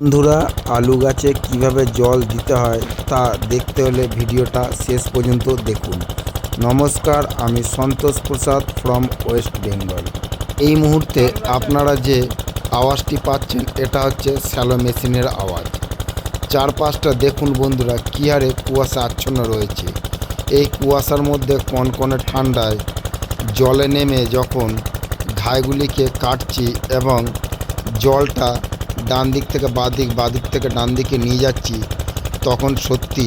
বন্ধুরা, আলু গাছে কীভাবে জল দিতে হয় তা দেখতে হলে ভিডিওটা শেষ পর্যন্ত দেখুন। নমস্কার, আমি সন্তোষ প্রসাদ ফ্রম ওয়েস্ট বেঙ্গল এই মুহূর্তে আপনারা যে আওয়াজটি পাচ্ছেন, এটা হচ্ছে স্যালো মেশিনের আওয়াজ। চারপাশটা দেখুন বন্ধুরা, কী হারে কুয়াশা আচ্ছন্ন রয়েছে। এই কুয়াশার মধ্যে কনকনে ঠান্ডায় জলে নেমে যখন ঘাইগুলিকে কাটছি এবং জলটা ডান দিক থেকে বাঁ দিক বাঁ দিক থেকে ডান দিকে নিয়ে যাচ্ছি, তখন সত্যি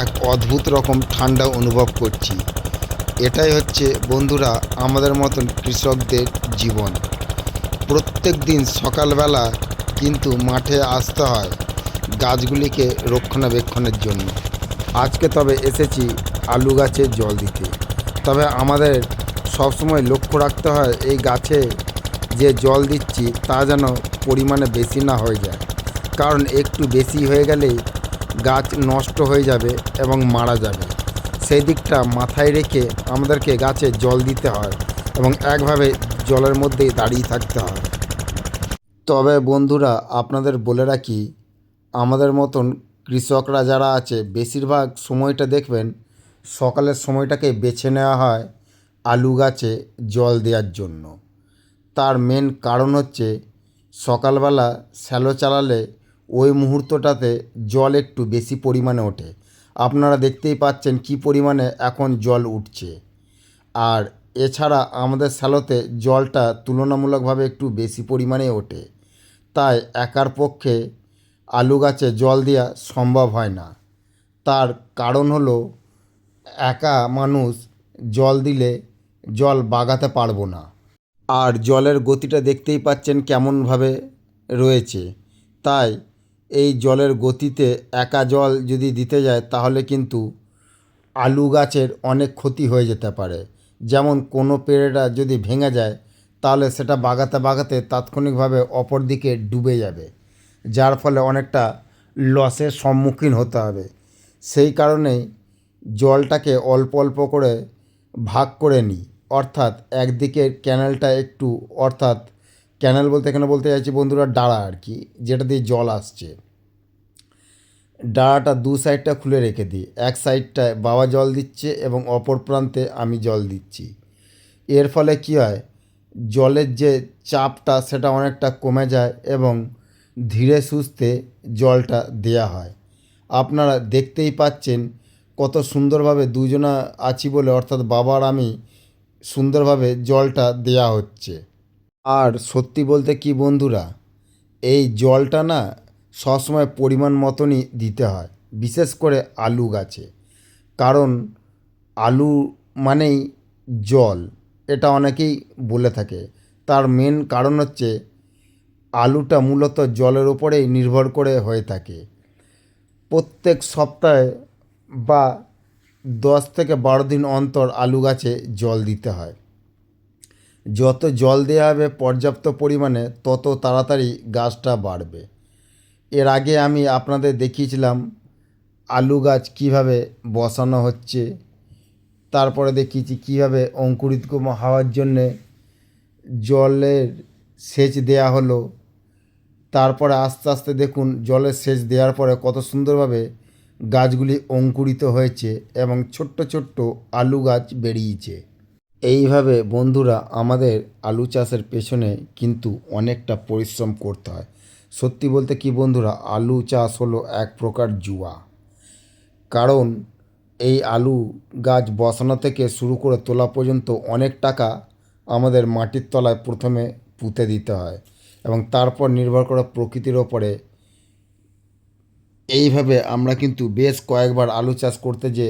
এক অদ্ভুত রকম ঠান্ডা অনুভব করছি। এটাই হচ্ছে, বন্ধুরা, আমাদের মতন কৃষকদের জীবন। প্রত্যেক দিন সকালবেলা কিন্তু মাঠে আসতে হয় গাছগুলিকে রক্ষণাবেক্ষণের জন্য। আজকে তবে এসেছি আলু গাছে জল দিতে। তবে আমাদের সবসময় লক্ষ্য রাখতে হয়, এই গাছে যে জল দিচ্ছি তা যেন পরিমাণে বেশি না হয়ে যায়। কারণ একটু বেশি হয়ে গেলেই গাছ নষ্ট হয়ে যাবে এবং মারা যাবে। সেই দিকটা মাথায় রেখে আমাদেরকে গাছে জল দিতে হয় এবং একভাবে জলের মধ্যেই দাঁড়িয়ে থাকতে হয়। তবে বন্ধুরা, আপনাদের বলে রাখি, আমাদের মতন কৃষকরা যারা আছে, বেশিরভাগ সময়টা দেখবেন সকালের সময়টাকে বেছে নেওয়া হয় আলু গাছে জল দেওয়ার জন্য। তার মেন কারণ হচ্ছে সকালবেলা শ্যালো চালালে ওই মুহূর্তটাতে জল একটু বেশি পরিমাণে ওঠে। আপনারা দেখতেই পাচ্ছেন কি পরিমাণে এখন জল উঠছে। আর এছাড়া আমাদের শ্যালোতে জলটা তুলনামূলকভাবে একটু বেশি পরিমাণে ওঠে। তাই একার পক্ষে আলু গাছে জল দেওয়া সম্ভব হয় না। তার কারণ হলো, একা মানুষ জল দিলে জল বাগাতে পারব না। আর জলের গতিটা দেখতেই পাচ্ছেন কেমনভাবে রয়েছে। তাই এই জলের গতিতে একা জল যদি দিতে যায়, তাহলে কিন্তু আলু গাছের অনেক ক্ষতি হয়ে যেতে পারে। যেমন কোনো পেড়েটা যদি ভেঙে যায়, তাহলে সেটা বাগাতে বাগাতে তাৎক্ষণিকভাবে অপর দিকে ডুবে যাবে, যার ফলে অনেকটা লসের সম্মুখীন হতে হবে। সেই কারণেই জলটাকে অল্প অল্প করে ভাগ করে নিই। অর্থাৎ একদিকে ক্যানেলটা একটু, অর্থাৎ ক্যানেল বলতে এখানে বলতে চাইছি বন্ধুরা ডাড়া আর কি, যেটা দিয়ে জল আসছে। ডাড়াটা দু সাইডটা খুলে রেখে দিই। এক সাইডটায় বাবা জল দিচ্ছে এবং অপর প্রান্তে আমি জল দিচ্ছি। এর ফলে কী হয়, জলের যে চাপটা সেটা অনেকটা কমে যায় এবং ধীরে সুস্থে জলটা দেয়া হয়। আপনারা দেখতেই পাচ্ছেন কত সুন্দরভাবে দুজনা আছি বলে, অর্থাৎ বাবার আমি সুন্দরভাবে জলটা দেয়া হচ্ছে। আর সত্যি বলতে কি বন্ধুরা, এই জলটা না সবসময় পরিমাণ মতনই দিতে হয়, বিশেষ করে আলু গাছে। কারণ আলু মানেই জল, এটা অনেকেই বলে থাকে। তার মেন কারণ হচ্ছে আলুটা মূলত জলের ওপরেই নির্ভর করে হয়ে থাকে। প্রত্যেক সপ্তাহে বা দশ থেকে বারো দিন অন্তর আলু গাছে জল দিতে হয়। যত জল দেওয়া হবে পর্যাপ্ত পরিমাণে, তত তাড়াতাড়ি গাছটা বাড়বে। এর আগে আমি আপনাদের দেখিয়েছিলাম আলু গাছ কীভাবে বসানো হচ্ছে, তারপরে দেখিয়েছি কীভাবে অঙ্কুরিত হওয়ার জন্যে জলের সেচ দেয়া হলো। তারপরে আস্তে আস্তে দেখুন, জলের সেচ দেওয়ার পরে কত সুন্দরভাবে গাছগুলি অঙ্কুরিত হয়েছে এবং ছোট্ট ছোট্ট আলু গাছ বেরিয়েছে। এইভাবে বন্ধুরা আমাদের আলু চাষের পেছনে কিন্তু অনেকটা পরিশ্রম করতে হয়। সত্যি বলতে কি বন্ধুরা, আলু চাষ হলো এক প্রকার জুয়া। কারণ এই আলু গাছ বসানো থেকে শুরু করে তোলা পর্যন্ত অনেক টাকা আমাদের মাটির তলায় প্রথমে পুঁতে দিতে হয় এবং তারপর নির্ভর করে প্রকৃতির ওপরে এইভাবে আমরা কিন্তু বেশ কয়েকবার আলু চাষ করতে যে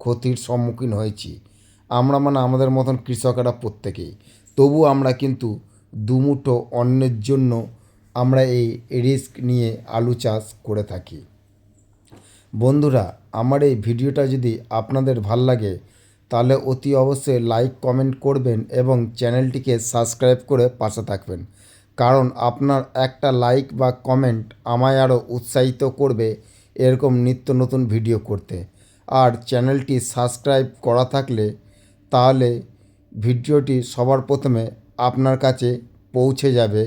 ক্ষতির সম্মুখীন হয়েছি। আমরা মানে আমাদের মতন কৃষকেরা প্রত্যেকেই। তবু আমরা কিন্তু দুমুঠো অন্যের জন্য আমরা এই রিস্ক নিয়ে আলু চাষ করে থাকি। বন্ধুরা, আমার এই ভিডিওটা যদি আপনাদের ভালো লাগে, তাহলে অতি অবশ্যই লাইক, কমেন্ট করবেন এবং চ্যানেলটিকে সাবস্ক্রাইব করে পাশে থাকবেন। কারণ আপনার একটা লাইক বা কমেন্ট আমায় আরও উৎসাহিত করবে এরকম নিত্য নতুন ভিডিও করতে। আর চ্যানেলটি সাবস্ক্রাইব করা থাকলে তাহলে ভিডিওটি সবার প্রথমে আপনার কাছে পৌঁছে যাবে।